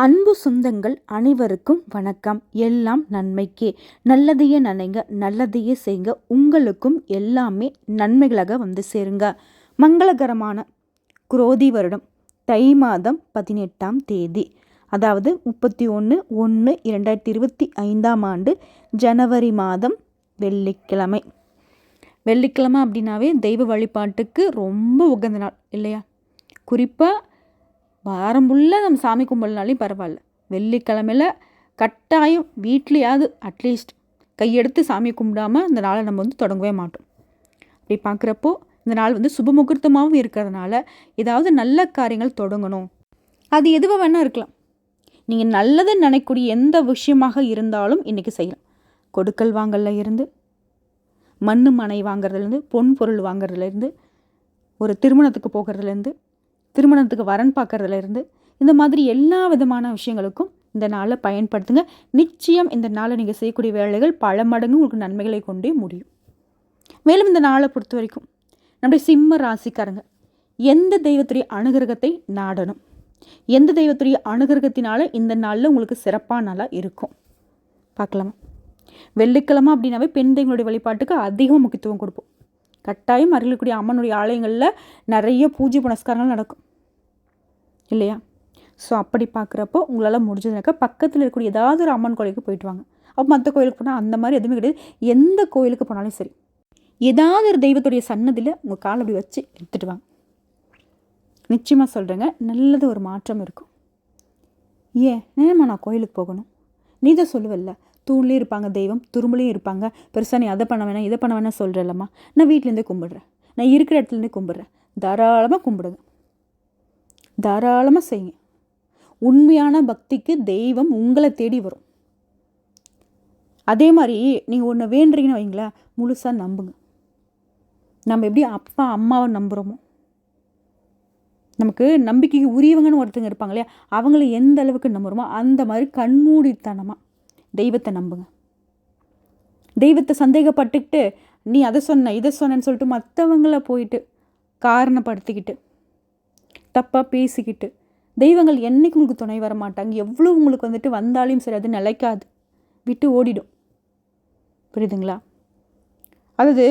அன்பு சொந்தங்கள் அனைவருக்கும் வணக்கம். எல்லாம் நன்மைக்கே. நல்லதையே நினைங்க நல்லதையே செய்யுங்க உங்களுக்கும் எல்லாமே நன்மைகளாக வந்து சேருங்க. மங்களகரமான குரோதி வருடம் தை மாதம் பதினெட்டாம் தேதி அதாவது முப்பத்தி ஒன்று ஒன்று இரண்டாயிரத்தி இருபத்தி ஐந்தாம் ஆண்டு ஜனவரி மாதம் வெள்ளிக்கிழமை. வெள்ளிக்கிழமை அப்படின்னாவே தெய்வ வழிபாட்டுக்கு ரொம்ப உகந்த நாள் இல்லையா? குறிப்பாக வாரம்புள்ள நம்ம சாமி கும்பிடனாலையும் பரவாயில்ல. வெள்ளிக்கிழமையில் கட்டாயம் வீட்லேயாவது அட்லீஸ்ட் கையெடுத்து சாமி கும்பிடாம இந்த நாளை நம்ம வந்து தொடங்கவே மாட்டோம். அப்படி பார்க்குறப்போ இந்த நாள் வந்து சுப முகூர்த்தமாகவும் இருக்கிறதுனால ஏதாவது நல்ல காரியங்கள் தொடங்கணும். அது எதுவாக வேணால் இருக்கலாம். நீங்கள் நல்லது நினைக்கக்கூடிய எந்த விஷயமாக இருந்தாலும் இன்றைக்கி செய்யலாம். கொடுக்கல் வாங்கலில் இருந்து மண் மனை வாங்குறதுலேருந்து பொன் பொருள் வாங்குறதுலேருந்து ஒரு திருமணத்துக்கு போகிறதுலேருந்து திருமணத்துக்கு வரன் பார்க்கறதுலேருந்து இந்த மாதிரி எல்லா விதமான விஷயங்களுக்கும் இந்த நாளை பயன்படுத்துங்க. நிச்சயம் இந்த நாளை நீங்கள் செய்யக்கூடிய வேலைகள் பல மடங்கு உங்களுக்கு நன்மைகளை கொண்டே முடியும். மேலும் இந்த நாளை பொறுத்த வரைக்கும் நம்முடைய சிம்ம ராசிக்காரங்க எந்த தெய்வத்துடைய அனுகிரகத்தை நாடணும்? எந்த தெய்வத்துடைய அனுகிரகத்தினால இந்த நாளில் உங்களுக்கு சிறப்பான நாளாக இருக்கும்? பார்க்கலாமா? வெள்ளிக்கிழமை அப்படின்னாவே பெண் தெய்வங்களுடைய வழிபாட்டுக்கு அதிகமாக முக்கியத்துவம் கொடுப்போம். கட்டாயம் அருளக்கூடிய அம்மனுடைய ஆலயங்களில் நிறைய பூஜை புனஸ்காரங்கள் நடக்கும். இல்லையா? ஸோ அப்படி பார்க்குறப்போ உங்களால் முடிஞ்சதுனாக்கா பக்கத்தில் இருக்கக்கூடிய ஏதாவது ஒரு அம்மன் கோயிலுக்கு போயிட்டு வாங்க. அப்போ மற்ற கோயிலுக்கு போனால் அந்த மாதிரி எதுவுமே கிடையாது. எந்த கோயிலுக்கு போனாலும் சரி. ஏதாவது ஒரு தெய்வத்துடைய சன்னதியில் உங்கள் கால் அப்படி வச்சு எடுத்துகிட்டு வாங்க. நிச்சயமாக சொல்கிறேங்க நல்லது ஒரு மாற்றம் இருக்கும். ஏன்? ஏம்மா நான் கோயிலுக்கு போகணும்? நீ தான் சொல்லுவல்ல. தூண்லேயும் இருப்பாங்க தெய்வம் துரும்புலையும் இருப்பாங்க. பெருசாக நீ அதை பண்ண வேணாம் இதை பண்ண வேணாம் சொல்கிறல்லம்மா நான் வீட்டிலேருந்தே கும்பிடுறேன். நான் இருக்கிற இடத்துலேருந்தே கும்பிட்றேன். தாராளமாக கும்பிடுங்க. தாராளமாக செய்யுங்க. உண்மையான பக்திக்கு தெய்வம் உங்களை தேடி வரும். அதே மாதிரி நீங்கள் ஒன்று வேண்டுறீங்கன்னு வைங்களேன் முழுசாக நம்புங்க. நம்ம எப்படி அப்பா அம்மாவை நம்புகிறோமோ நமக்கு நம்பிக்கைக்கு உரியவங்கன்னு ஒருத்தங்க இருப்பாங்க இல்லையா? அவங்கள எந்த அளவுக்கு நம்புகிறோமோ அந்த மாதிரி கண்மூடித்தனமாக தெய்வத்தை நம்புங்க. தெய்வத்தை சந்தேகப்பட்டுக்கிட்டு நீ அதை சொன்ன இதை சொன்னேன்னு சொல்லிட்டு மற்றவங்கள போயிட்டு காரணப்படுத்திக்கிட்டு தப்பாக பேசிக்கிட்டு தெய்வங்கள் என்றைக்கு உங்களுக்கு துணை வர மாட்டாங்க எவ்வளோ உங்களுக்கு வந்துட்டு வந்தாலும் சரி அது நிலைக்காது. விட்டு ஓடிடும். புரியுதுங்களா? அதாவது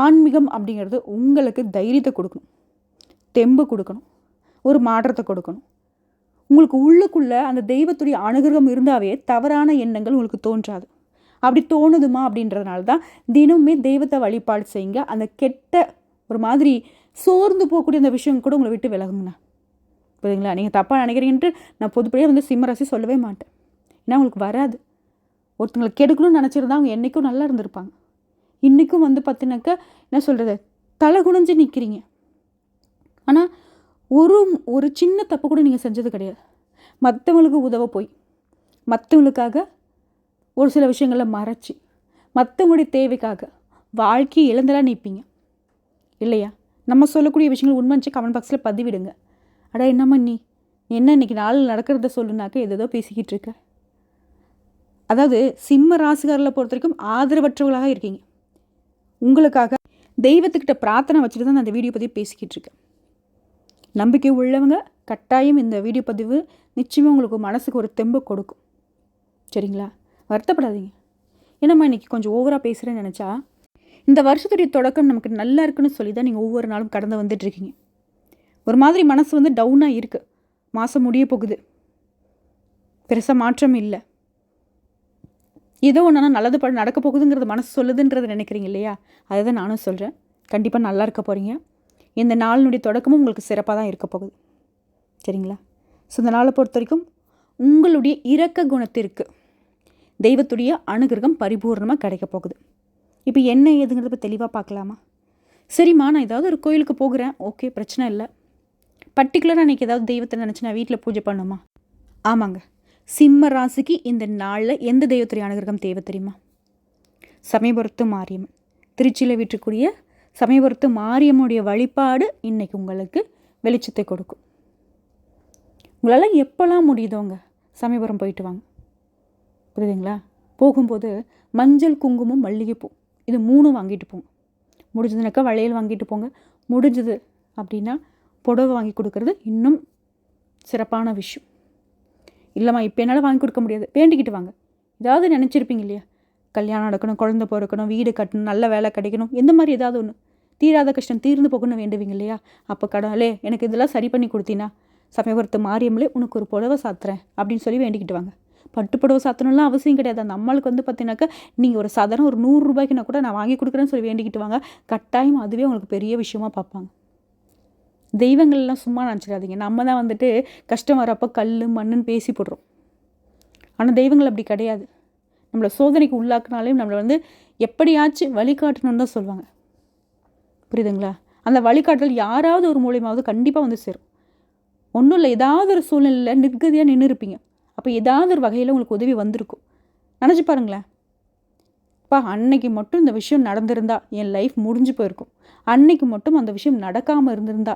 ஆன்மீகம் அப்படிங்கிறது உங்களுக்கு தைரியத்தை கொடுக்கணும். தெம்பு கொடுக்கணும். ஒரு மாற்றத்தை கொடுக்கணும். உங்களுக்கு உள்ளுக்குள்ளே அந்த தெய்வத்துடைய அனுகிரகம் இருந்தாவே தவறான எண்ணங்கள் உங்களுக்கு தோன்றாது. அப்படி தோணுதுமா அப்படின்றதுனால தான் தினமுமே தெய்வத்தை வழிபாடு செய்யுங்க. அந்த கெட்ட ஒரு மாதிரி சோர்ந்து போகக்கூடிய அந்த விஷயம் கூட உங்களை விட்டு விலகுங்கண்ணா. புரியுதுங்களா? நீங்கள் தப்பாக நினைக்கிறீங்கன்ட்டு நான் பொதுப்படியாக வந்து சிம்மராசி சொல்லவே மாட்டேன். ஏன்னா உங்களுக்கு வராது. ஒருத்தங்களை கெடுக்கணும்னு நினச்சிருந்தா அவங்க என்றைக்கும் நல்லா இருந்திருப்பாங்க. இன்றைக்கும் வந்து பார்த்தினாக்கா என்ன சொல்கிறது தலை குனிஞ்சு நிற்கிறீங்க ஆனால் ஒரு ஒரு சின்ன தப்பு கூட நீங்கள் செஞ்சது கிடையாது. மற்றவங்களுக்கு உதவ போய் மற்றவங்களுக்காக ஒரு சில விஷயங்களை மறைச்சி மற்றவங்களுடைய தேவைக்காக வாழ்க்கையை இழந்தெல்லாம் நிற்பீங்க. இல்லையா? நம்ம சொல்லக்கூடிய விஷயங்கள் உண்மைச்சு கமெண்ட் பாக்ஸில் பதிவிடுங்க. அடா என்னம்மா நீ? என்ன இன்னைக்கு நாள் நடக்கிறத சொல்லுனாக்க எதோ பேசிக்கிட்டு இருக்க. அதாவது சிம்ம ராசிகாரில் பொறுத்த வரைக்கும் ஆதரவற்றவர்களாக இருக்கீங்க. உங்களுக்காக தெய்வத்துக்கிட்ட பிரார்த்தனை வச்சுட்டு தான் நான் அந்த வீடியோ பற்றி பேசிக்கிட்டு இருக்கேன். நம்பிக்கை உள்ளவங்க கட்டாயம் இந்த வீடியோ பதிவு நிச்சயமாக உங்களுக்கு மனசுக்கு ஒரு தெம்பு கொடுக்கும். சரிங்களா? வருத்தப்படாதீங்க. என்னம்மா இன்றைக்கி கொஞ்சம் ஓவராக பேசுகிறேன்னு நினச்சா இந்த வருஷத்துடைய தொடக்கம் நமக்கு நல்லா இருக்குன்னு சொல்லி தான் நீங்கள் ஒவ்வொரு நாளும் கடந்து வந்துட்டுருக்கீங்க. ஒரு மாதிரி மனசு வந்து டவுனாக இருக்குது மாதம் முடிய போகுது. பெருசாக மாற்றம் இல்லை. ஏதோ ஒன்றுனா நல்லது ப நடக்க போகுதுங்கிறது மனசு சொல்லுதுன்றதை நினைக்கிறீங்க இல்லையா? அதை தான் நானும் சொல்கிறேன் கண்டிப்பாக நல்லா இருக்க போகிறீங்க இந்த நாளினுடைய தொடக்கமும் உங்களுக்கு சிறப்பாக தான் இருக்க போகுது. சரிங்களா? ஸோ இந்த நாளை பொறுத்த வரைக்கும் உங்களுடைய இரக்க குணத்திற்கு தெய்வத்துடைய அனுகிரகம் பரிபூர்ணமாக கிடைக்க போகுது. இப்போ என்ன ஏதுங்கிறத தெளிவாக பார்க்கலாமா? சரிம்மா நான் ஏதாவது ஒரு கோயிலுக்கு போகிறேன். ஓகே பிரச்சனை இல்லை. பர்டிகுலராக அன்றைக்கி ஏதாவது தெய்வத்தை நினச்சி நான் வீட்டில் பூஜை பண்ணுமா? ஆமாங்க. சிம்ம ராசிக்கு இந்த நாளில் எந்த தெய்வத்துடைய அனுகிரகம் தேவை தெரியுமா? சமயபுரத்து மாரியம்மன். திருச்சியில் வீட்டுக்கூடிய சமயபுரத்து மாரியம்முடைய வழிபாடு இன்றைக்கி உங்களுக்கு வெளிச்சத்தை கொடுக்கும். உங்களால் எப்போல்லாம் முடியுதோங்க? சமயபுரம் போயிட்டு வாங்க. புரியுதுங்களா? போகும்போது மஞ்சள் குங்குமம் மல்லிகைப்பூ இது மூணும் வாங்கிட்டு போங்க. முடிஞ்சதுனாக்கா வளையல் வாங்கிட்டு போங்க. முடிஞ்சது அப்படின்னா புடவை வாங்கி கொடுக்கறது இன்னும் சிறப்பான விஷயம். இல்லைம்மா இப்போ என்னால் வாங்கி கொடுக்க முடியாது. வேண்டிக்கிட்டு வாங்க. ஏதாவது நினச்சிருப்பீங்க இல்லையா? கல்யாணம் நடக்கணும் குழந்த பிறக்கணும் வீடு கட்டணும் நல்ல வேலை கிடைக்கணும் எந்த மாதிரி ஏதாவது ஒன்று தீராத கஷ்டம் தீர்ந்து போகணும்னு வேண்டுவீங்க இல்லையா? அப்போ கடவுளே எனக்கு இதெல்லாம் சரி பண்ணி கொடுத்தீங்கன்னா சமயபுரத்து மாரியம்மளே உனக்கு ஒரு புடவை சாத்துறேன் அப்படின்னு சொல்லி வேண்டிக்கிட்டு வாங்க. பட்டு புடவை சாத்தணும்லாம் அவசியம் கிடையாது. அந்த அம்மாளுக்கு வந்து பார்த்தீங்கன்னாக்கா நீங்கள் ஒரு சாதாரண ஒரு நூறுரூபாய்க்குனா கூட நான் வாங்கி கொடுக்குறேன்னு சொல்லி வேண்டிக்கிட்டு வாங்க. கட்டாயம் அதுவே உங்களுக்கு பெரிய விஷயமா பார்ப்பாங்க. தெய்வங்கள்லாம் சும்மா நினச்சிடாதீங்க. நம்ம தான் வந்துட்டு கஷ்டம் வரப்போ கல் மண்ணுன்னு பேசி போடுறோம். ஆனால் தெய்வங்கள் அப்படி கிடையாது. நம்மளை சோதனைக்கு உள்ளாக்குனாலையும் நம்மளை வந்து எப்படியாச்சும் வழிகாட்டணும்னு தான் சொல்லுவாங்க. புரியுதுங்களா? அந்த வழிகாட்டல் யாராவது ஒரு மூலியமாவது கண்டிப்பாக வந்து சேரும். ஒன்றும் இல்லை ஏதாவது ஒரு சூழ்நிலையில் நிர்கதியாக நின்று இருப்பீங்க. அப்போ ஏதாவது ஒரு வகையில் உங்களுக்கு உதவி வந்திருக்கும். நினச்சி பாருங்களேன். அப்பா அன்னைக்கு மட்டும் இந்த விஷயம் நடந்திருந்தா என் லைஃப் முடிஞ்சு போயிருக்கும். அன்னைக்கு மட்டும் அந்த விஷயம் நடக்காமல் இருந்திருந்தா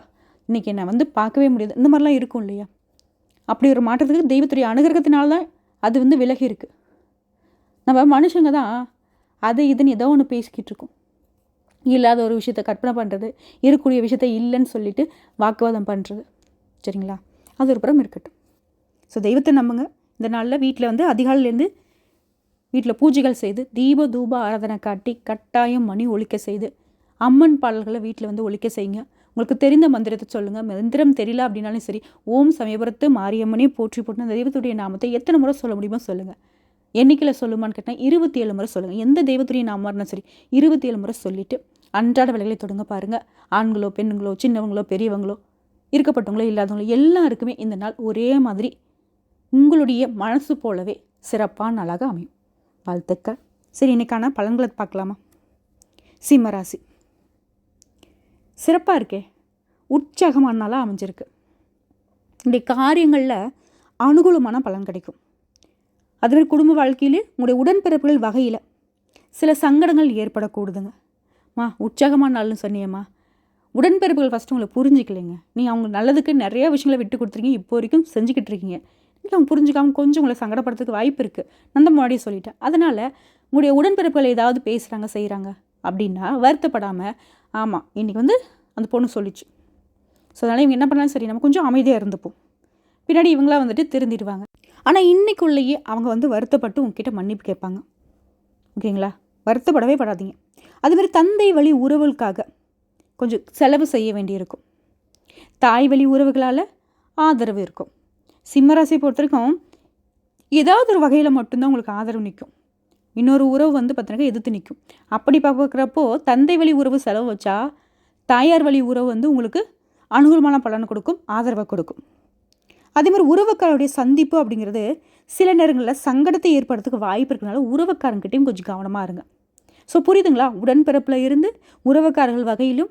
இன்றைக்கி என்னை வந்து பார்க்கவே முடியாது. இந்த மாதிரிலாம் இருக்கும் இல்லையா? அப்படி ஒரு மாற்றத்துக்கு தெய்வத்துடைய அனுகிரகத்தினால தான் அது வந்து விலகி இருக்குது நம்ம மனுஷங்க தான் அது இதுன்னு ஏதோ ஒன்று பேசிக்கிட்டு இருக்கோம். இல்லாத ஒரு விஷயத்த கற்பனை பண்ணுறது இருக்கக்கூடிய விஷயத்த இல்லைன்னு சொல்லிட்டு வாக்குவாதம் பண்ணுறது சரிங்களா? அது ஒரு புறம் இருக்கட்டும். ஸோ தெய்வத்தை நம்புங்க. இந்த நாளில் வீட்டில் வந்து அதிகாலையிலேருந்து வீட்டில் பூஜைகள் செய்து தீப தூப ஆராதனை காட்டி கட்டாயம் மணி ஒழிக்க செய்து அம்மன் பாடல்களை வீட்டில் வந்து ஒழிக்க செய்யுங்க. உங்களுக்கு தெரிந்த மந்திரத்தை சொல்லுங்கள் மந்திரம் தெரியல அப்படின்னாலும் சரி ஓம் சமயபுரத்து மாரியம்மனே போற்றி போட்டு அந்த தெய்வத்துடைய நாமத்தை எத்தனை முறை சொல்ல முடியுமோ சொல்லுங்கள் எண்ணிக்கையில் சொல்லுமான்னு கேட்டால் இருபத்தி ஏழு முறை சொல்லுங்கள் எந்த தெய்வத்துடைய நாம இருந்தாலும் சரி இருபத்தி ஏழு முறை சொல்லிவிட்டு அன்றாட வேலைகளை தொடங்க பாருங்கள் ஆண்களோ பெண்களோ சின்னவங்களோ பெரியவங்களோ இருக்கப்பட்டவங்களோ இல்லாதவங்களோ எல்லாருக்குமே இந்த நாள் ஒரே மாதிரி உங்களுடைய மனசு போலவே சிறப்பான நாளாக அமையும். வாழ்த்துக்கள். சரி இன்னைக்கான பலன்களை பார்க்கலாமா? சிம்மராசி சிறப்பாக இருக்கே. உற்சாகமான நாளாக அமைஞ்சிருக்கு. இந்த காரியங்களில் அனுகூலமான பலன் கிடைக்கும். அதுமாதிரி குடும்ப வாழ்க்கையிலே உங்களுடைய உடன்பிறப்புகள் வகையில் சில சங்கடங்கள் ஏற்படக்கூடுதுங்க. மா உற்சாகமான நாள்னு சொன்னியம்மா. உடன்பிறப்புகள் ஃபஸ்ட்டு உங்களை புரிஞ்சிக்கலைங்க. நீங்கள் அவங்க நல்லதுக்கு நிறைய விஷயங்களை விட்டு கொடுத்துருக்கீங்க. இப்போ வரைக்கும் செஞ்சுக்கிட்டு இருக்கீங்க. இல்லை அவங்க புரிஞ்சுக்காமல் கொஞ்சம் உங்களை சங்கடப்படுறதுக்கு வாய்ப்பு இருக்குது நான் தான் முன்னாடியே சொல்லிட்டேன். அதனால் உங்களுடைய உடன்பிறப்புகள் ஏதாவது பேசுகிறாங்க செய்கிறாங்க அப்படின்னா வருத்தப்படாமல் ஆமாம் இன்றைக்கி வந்து அந்த பொண்ணு சொல்லிச்சு. ஸோ அதனால் இவங்க என்ன பண்ணாலும் சரி நம்ம கொஞ்சம் அமைதியாக இருந்துப்போம். பின்னாடி இவங்களாம் வந்துட்டு திருந்திடுவாங்க. ஆனால் இன்றைக்குள்ளேயே அவங்க வந்து வருத்தப்பட்டு உங்ககிட்ட மன்னிப்பு கேட்பாங்க. ஓகேங்களா? வருத்தப்படவே படாதீங்க. அதுமாதிரி தந்தை வழி உறவுகளுக்காக கொஞ்சம் செலவு செய்ய வேண்டியிருக்கும். தாய் வழி உறவுகளால் ஆதரவு இருக்கும். சிம்மராசியை பொறுத்த வரைக்கும் ஏதாவது ஒரு வகையில் மட்டும்தான் உங்களுக்கு ஆதரவு நிற்கும் இன்னொரு உறவு வந்து பார்த்தீங்கன்னா எதிர்த்து நிற்கும் அப்படி பார்க்குறப்போ தந்தை வழி உறவு செலவு வச்சா தாயார் வழி உறவு வந்து உங்களுக்கு அனுகூலமான பலனை கொடுக்கும் ஆதரவை கொடுக்கும். அதே மாதிரி உறவுக்காரருடைய சந்திப்பு அப்படிங்கிறது சில நேரங்களில் சங்கடத்தை ஏற்படுறதுக்கு வாய்ப்பு இருக்கிறனால உறவுக்காரங்கிட்டையும் கொஞ்சம் கவனமாக இருங்க. ஸோ புரியுதுங்களா உடன்பிறப்பில் இருந்து உறவுக்காரர்கள் வகையிலும்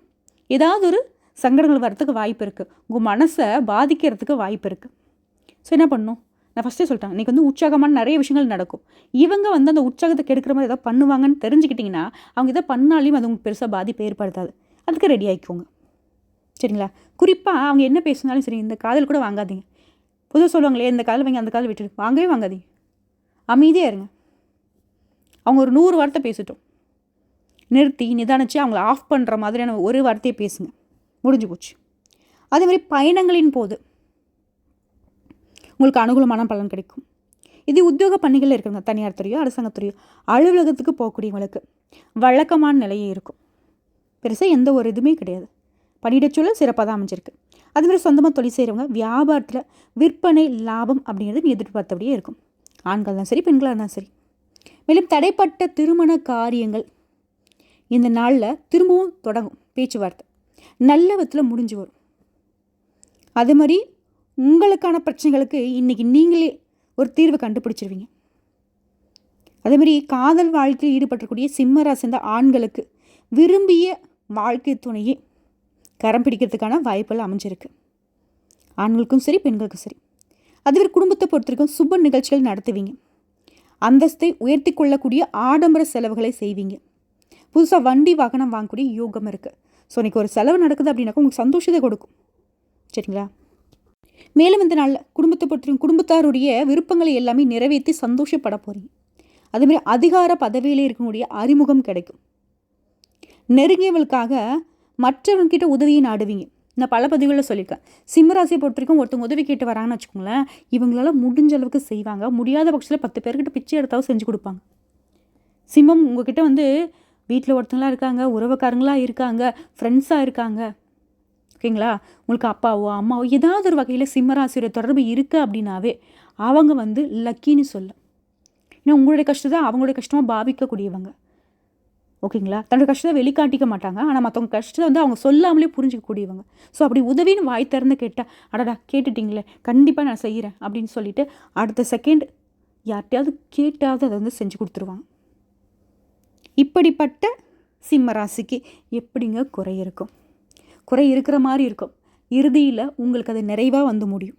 ஏதாவது ஒரு சங்கடங்கள் வரத்துக்கு வாய்ப்பு இருக்குது உங்கள் மனசை பாதிக்கிறதுக்கு வாய்ப்பு இருக்குது ஸோ என்ன பண்ணணும் நான் ஃபஸ்ட்டே சொல்லிட்டேன். இன்றைக்கி வந்து உற்சாகமான நிறைய விஷயங்கள் நடக்கும். இவங்க வந்து அந்த உற்சாகத்தை கெடுக்கிற மாதிரி ஏதாவது பண்ணுவாங்கன்னு தெரிஞ்சுக்கிட்டிங்கன்னா அவங்க இதை பண்ணாலையும் அது உங்களுக்கு பெருசாக பாதிப்பு ஏற்படுத்தாது. அதுக்கு ரெடி ஆகிக்கோங்க சரிங்களா? குறிப்பாக அவங்க என்ன பேசினாலும் சரி இந்த காதல் கூட வாங்காதீங்க. பொதுவாக சொல்லுவாங்களே இந்த காதல் வாங்கி அந்த காதல் விட்டுட்டு வாங்கவே வாங்காதீங்க. அமைதியாக இருங்க. அவங்க ஒரு நூறு வார்த்தை பேசிட்டோம். நிறுத்தி நிதானிச்சு அவங்கள ஆஃப் பண்ணுற மாதிரியான ஒரு வார்த்தையை பேசுங்க. முடிஞ்சு போச்சு. அதே மாதிரி பயணங்களின் போது உங்களுக்கு அனுகூலமான பலன் கிடைக்கும். இது உத்தியோக பணிகளில் இருக்குங்க. தனியார் துறையோ அரசாங்கத்துறையோ அலுவலகத்துக்கு போகக்கூடியவங்களுக்கு வழக்கமான நிலையே இருக்கும். பெருசாக எந்த ஒரு இதுவுமே கிடையாது. பணியிடச்சூழல் சிறப்பாக தான் அமைஞ்சிருக்கு. அதுமாதிரி சொந்தமாக தொழில் செய்கிறவங்க வியாபாரத்தில் விற்பனை லாபம் அப்படிங்கிறது நீ எதிர்பார்த்தபடியே இருக்கும். ஆண்கள் தான் சரி பெண்களாக இருந்தாலும் சரி. மேலும் தடைப்பட்ட திருமண காரியங்கள் இந்த நாளில் திரும்பவும் தொடங்கும் பேச்சுவார்த்தை. நல்ல விதத்தில் முடிஞ்சு வரும். அதே மாதிரி உங்களுக்கான பிரச்சனைகளுக்கு இன்றைக்கி நீங்களே ஒரு தீர்வு கண்டுபிடிச்சிருவீங்க. அதேமாரி காதல் வாழ்க்கையில் ஈடுபட்டக்கூடிய சிம்மரா சேர்ந்த ஆண்களுக்கு விரும்பிய வாழ்க்கை துணையை கரம் பிடிக்கிறதுக்கான வாய்ப்புகள் அமைஞ்சிருக்கு. ஆண்களுக்கும் சரி பெண்களுக்கும் சரி. அதுவே குடும்பத்தை பொறுத்திருக்கும் சுப நிகழ்ச்சிகள் நடத்துவீங்க. அந்தஸ்தை உயர்த்தி கொள்ளக்கூடிய ஆடம்பர செலவுகளை செய்வீங்க. புதுசாக வண்டி வாகனம் வாங்கக்கூடிய யோகம் இருக்குது ஸோ இன்றைக்கி ஒரு செலவு நடக்குது அப்படின்னாக்கா உங்களுக்கு சந்தோஷத்தை கொடுக்கும். சரிங்களா? மேலும் இந்த நாளில் குடும்பத்தை பொறுத்த குடும்பத்தாருடைய விருப்பங்களை எல்லாமே நிறைவேற்றி சந்தோஷப்பட போகிறீங்க அதேமாதிரி அதிகார பதவியில் இருக்கக்கூடிய அறிமுகம் கிடைக்கும். நெருங்கியவளுக்காக மற்றவங்கிட்ட உதவியை நாடுவீங்க. நான் பல பதிவுகளில் சொல்லியிருக்கேன். சிம்மராசியை பொறுத்த வரைக்கும் ஒருத்தவங்க உதவி கேட்டு வராங்கன்னு வச்சுக்கோங்களேன் இவங்களால முடிஞ்ச அளவுக்கு செய்வாங்க. முடியாத பட்சத்தில் பத்து பேர்கிட்ட பிச்சை எடுத்தாவது செஞ்சு கொடுப்பாங்க. சிம்மம் உங்ககிட்ட வந்து வீட்டில் ஒருத்தங்களா இருக்காங்க உறவுக்காரங்களாக இருக்காங்க ஃப்ரெண்ட்ஸாக இருக்காங்க. ஓகேங்களா? உங்களுக்கு அப்பாவோ அம்மாவோ ஏதாவது ஒரு வகையில் சிம்மராசியோட தொடர்பு இருக்குது அப்படின்னாவே அவங்க வந்து லக்கின்னு சொல்ல ஏன்னா உங்களுடைய கஷ்டத்தை அவங்களுடைய கஷ்டமாக பாவிக்கக்கூடியவங்க. ஓகேங்களா? தன்னோட கஷ்டத்தை வெளிக்காட்டிக்க மாட்டாங்க. ஆனால் மற்றவங்க கஷ்டத்தை வந்து அவங்க சொல்லாமலே புரிஞ்சிக்கக்கூடியவங்க. ஸோ அப்படி உதவின்னு வாய் திறந்து கேட்டால் அடடா கேட்டுட்டிங்களே கண்டிப்பாக நான் செய்கிறேன் அப்படின்னு சொல்லிட்டு அடுத்த செகண்ட் யார்கிட்டயாவது கேட்டாவது அதை வந்து செஞ்சு கொடுத்துருவாங்க. இப்படிப்பட்ட சிம்ம ராசிக்கு எப்படிங்க குறை இருக்கும்? குறை இருக்கிற மாதிரி இருக்கும். இறுதியில் உங்களுக்கு அது நிறைவாக வந்து முடியும்.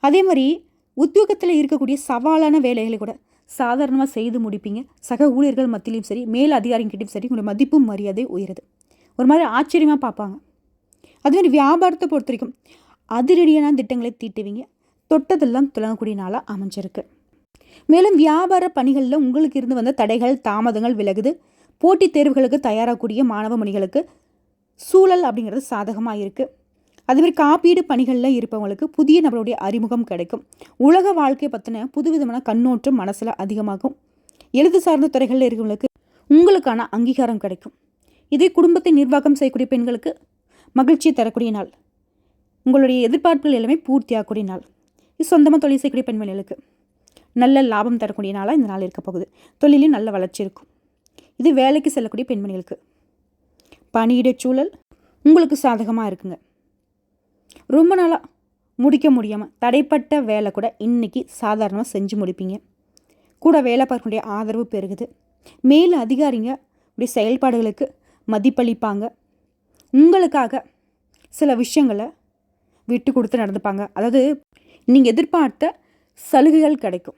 அதே மாதிரி உத்தியோகத்தில் இருக்கக்கூடிய சவாலான வேலைகளை கூட சாதாரணமாக செய்து முடிப்பீங்க. சக ஊழியர்கள் மத்தியிலையும் சரி மேல் அதிகாரிகிட்டையும் சரி உங்களுடைய மதிப்பும் மரியாதை உயருது. ஒரு மாதிரி ஆச்சரியமாக பார்ப்பாங்க. அதுமாதிரி வியாபாரத்தை பொறுத்த வரைக்கும் அதிரடியான திட்டங்களை தீட்டுவீங்க. தொட்டதெல்லாம் துலங்கக்கூடிய நாளாக அமைஞ்சிருக்கு. மேலும் வியாபார பணிகளில் உங்களுக்கு இருந்து வந்த தடைகள் தாமதங்கள் விலகுது. போட்டித் தேர்வுகளுக்கு தயாராகக்கூடிய மாணவ மணிகளுக்கு சூழல் அப்படிங்கிறது சாதகமாக இருக்குது அதுமாதிரி காப்பீடு பணிகளில் இருப்பவங்களுக்கு புதிய நபருடைய அறிமுகம் கிடைக்கும். உலக வாழ்க்கை பற்றின புதுவிதமான கண்ணோட்டம் மனசில் அதிகமாகும். எழுது சார்ந்த துறைகளில் இருக்கவங்களுக்கு உங்களுக்கான அங்கீகாரம் கிடைக்கும். இதே குடும்பத்தை நிர்வாகம் செய்யக்கூடிய பெண்களுக்கு மகிழ்ச்சியை தரக்கூடிய நாள். உங்களுடைய எதிர்பார்ப்புகள் எல்லாமே பூர்த்தியாகக்கூடிய நாள். இது சொந்தமாக தொழில் செய்யக்கூடிய பெண்மணிகளுக்கு. நல்ல லாபம் தரக்கூடிய நாளாக இந்த நாள் இருக்க போகுது. தொழிலையும் நல்ல வளர்ச்சி இருக்கும். இது வேலைக்கு செல்லக்கூடிய பெண்மணிகளுக்கு. பணியிட சூழல் உங்களுக்கு சாதகமாக இருக்குங்க. ரொம்ப நாளாக முடிக்க முடியாமல் தடைப்பட்ட வேலை கூட இன்றைக்கி சாதாரணமாக செஞ்சு முடிப்பீங்க. கூட வேலை பார்க்கக்கூடிய ஆதரவு பெருகுது. மேல் அதிகாரிங்க உடைய செயல்பாடுகளுக்கு மதிப்பளிப்பாங்க. உங்களுக்காக சில விஷயங்களை விட்டு கொடுத்து நடந்துப்பாங்க. அதாவது நீங்கள் எதிர்பார்த்த சலுகைகள் கிடைக்கும்.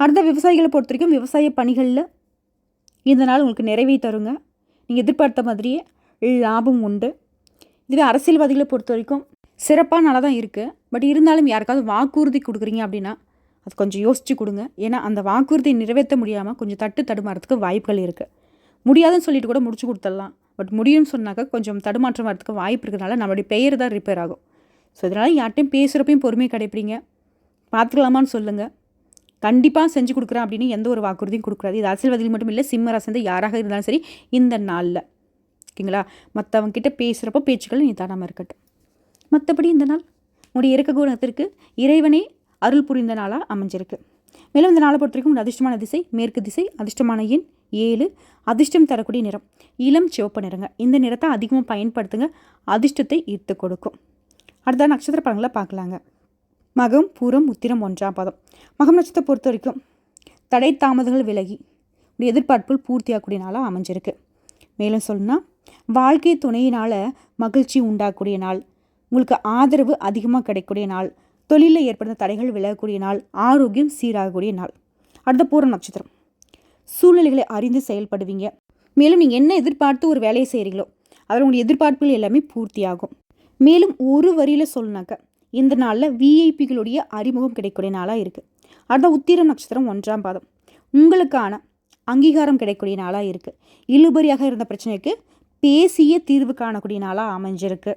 அடுத்த விவசாயிகளை பொறுத்த வரைக்கும் விவசாய பணிகளில் இந்த நாள் உங்களுக்கு நிறைவே தருங்க. நீங்கள் எதிர்பார்த்த மாதிரியே லாபம் உண்டு. இதுவே அரசியல்வாதிகளை பொறுத்த வரைக்கும் சிறப்பாக நல்லா தான் இருக்குது பட் இருந்தாலும் யாருக்காவது வாக்குறுதி கொடுக்குறீங்க அப்படின்னா அது கொஞ்சம் யோசித்து கொடுங்க. ஏன்னா அந்த வாக்குறுதியை நிறைவேற்ற முடியாமல் கொஞ்சம் தட்டு தடுமாறதுக்கு வாய்ப்புகள் இருக்குது முடியாதுன்னு சொல்லிட்டு கூட முடிச்சு கொடுத்துடலாம். பட் முடியும்னு சொன்னாக்கா கொஞ்சம் தடுமாற்றம் வரதுக்கு வாய்ப்பு இருக்கிறதுனால நம்மளுடைய பெயர் தான் ரிப்பேர் ஆகும். ஸோ இதனால் யார்ட்டையும் பேசுகிறப்பையும் பொறுமையை கிடைப்பீங்க பார்த்துக்கலாமான்னு சொல்லுங்கள் கண்டிப்பாக செஞ்சு கொடுக்குறேன் அப்படின்னு எந்த ஒரு வாக்குறுதியும் கொடுக்குறாது இது அரசியல்வாதிகள் மட்டும் இல்லை சிம்ம ரசந்து யாராக இருந்தாலும் சரி இந்த நாளில். ஓகேங்களா? மற்றவங்க கிட்ட பேசுகிறப்போ பேச்சுக்கள் நீ தராமல் இருக்கட்டும். மற்றபடி இந்த நாள் உங்களுடைய இறக்க குணத்திற்கு இறைவனே அருள் புரிந்த நாளாக அமைஞ்சிருக்கு. மேலும் இந்த நாளை பொறுத்த வரைக்கும் அதிர்ஷ்டமான திசை மேற்கு திசை அதிர்ஷ்டமான எண் ஏழு. அதிர்ஷ்டம் தரக்கூடிய நிறம் இளம் சிவப்பு நிறங்க. இந்த நிறத்தை அதிகமாக பயன்படுத்துங்க. அதிர்ஷ்டத்தை ஈர்த்து கொடுக்கும். அடுத்த நட்சத்திர படங்களை பார்க்கலாங்க. மகம் பூரம் உத்திரம் ஒன்றாம் பதம். மகம் நட்சத்திரத்தை பொறுத்த வரைக்கும் தடை தாமதங்கள் விலகி எதிர்பார்ப்புகள் பூர்த்தியாகக்கூடிய நாளாக அமைஞ்சிருக்கு. மேலும் சொல்லணும்னா வாழ்க்கை துணையினால் மகிழ்ச்சி உண்டாகக்கூடிய நாள் உங்களுக்கு ஆதரவு அதிகமாக கிடைக்கக்கூடிய நாள் தொழிலில் ஏற்படுத்த தடைகள் விலகக்கூடிய நாள் ஆரோக்கியம் சீராகக்கூடிய நாள். அடுத்த பூர நட்சத்திரம். சூழ்நிலைகளை அறிந்து செயல்படுவீங்க. மேலும் நீங்கள் என்ன எதிர்பார்த்து ஒரு வேலையை செய்கிறீங்களோ அதில் உங்களுடைய எதிர்பார்ப்புகள் எல்லாமே பூர்த்தியாகும். மேலும் ஒரு வரியில் சொல்லினாக்க இந்த நாளில் விஐபிகளுடைய அறிமுகம் கிடைக்கக்கூடிய நாளாக இருக்குது அடுத்த உத்திர நட்சத்திரம் ஒன்றாம் பாதம். உங்களுக்கான அங்கீகாரம் கிடைக்கக்கூடிய நாளாக இருக்குது இழுபறியாக இருந்த பிரச்சனைக்கு பேசிய தீர்வு காணக்கூடிய நாளாக அமைஞ்சிருக்கு.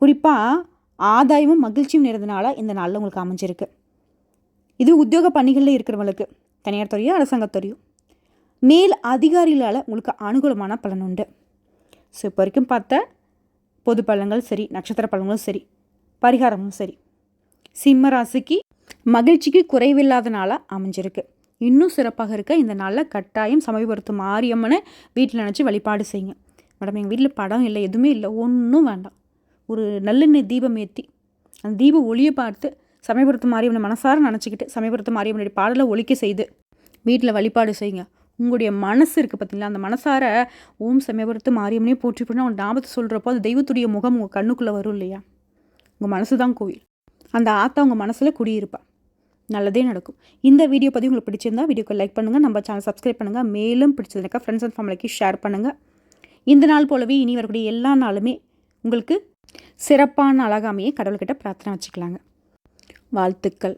குறிப்பாக ஆதாயமும் மகிழ்ச்சியும் நிறைந்தனால இந்த நாளில் உங்களுக்கு அமைஞ்சிருக்கு. இது உத்தியோக பணிகளில் இருக்கிறவங்களுக்கு தனியார் துறையோ அரசாங்கத்துறையோ மேல் அதிகாரிகளால் உங்களுக்கு அனுகூலமான பலன் உண்டு. ஸோ இப்போ வரைக்கும் பார்த்த பொது பலன்கள் சரி நட்சத்திர பலன்களும் சரி. பரிகாரமும் சரி. சிம்ம ராசிக்கு மகிழ்ச்சிக்கு குறைவில்லாத நாளாக அமைஞ்சிருக்கு. இன்னும் சிறப்பாக இருக்க இந்த நாளில் கட்டாயம் சமயபுரத்து மாரியம்மனை வீட்டில் நினச்சி வழிபாடு செய்யுங்க. மேடம் எங்கள் வீட்டில் படம் இல்லை எதுவுமே இல்லை ஒன்றும் வேண்டாம். ஒரு நல்லெண்ணெய் தீபம் ஏற்றி அந்த தீப ஒளியை பார்த்து சமயபுரத்து மாரியம்மனை மனசார நினச்சிக்கிட்டு சமயபுரத்து மாரியம்மனுடைய பாடலை ஒழிக்க செய்து வீட்டில் வழிபாடு செய்யுங்க. உங்களுடைய மனசு இருக்குது பார்த்தீங்களா அந்த மனசார ஓம் சமயபுரத்து மாரியம்மனே போற்றி போட்டு அவங்க ஞாபகத்தை சொல்கிறப்போ அந்த தெய்வத்துடைய முகம் உங்கள் கண்ணுக்குள்ளே வரும் இல்லையா? உங்கள் மனசு தான் கோவில். அந்த ஆத்தா உங்கள் மனசில் குடியிருப்பா. நல்லதே நடக்கும். இந்த வீடியோ பற்றி உங்களுக்கு பிடிச்சிருந்தா வீடியோக்கு லைக் பண்ணுங்கள் நம்ம சேனல் சப்ஸ்கிரைப் பண்ணுங்கள் மேலும் பிடிச்சதுனாக்கா ஃப்ரெண்ட்ஸ் அண்ட் ஃபேமிலிக்கு ஷேர் பண்ணுங்கள் இந்த நாள் போலவே இனி வரக்கூடிய எல்லா நாளுமே உங்களுக்கு சிறப்பான அழகாமையை கடவுள்கிட்ட பிரார்த்தனை வச்சுக்கலாங்க. வாழ்த்துக்கள்.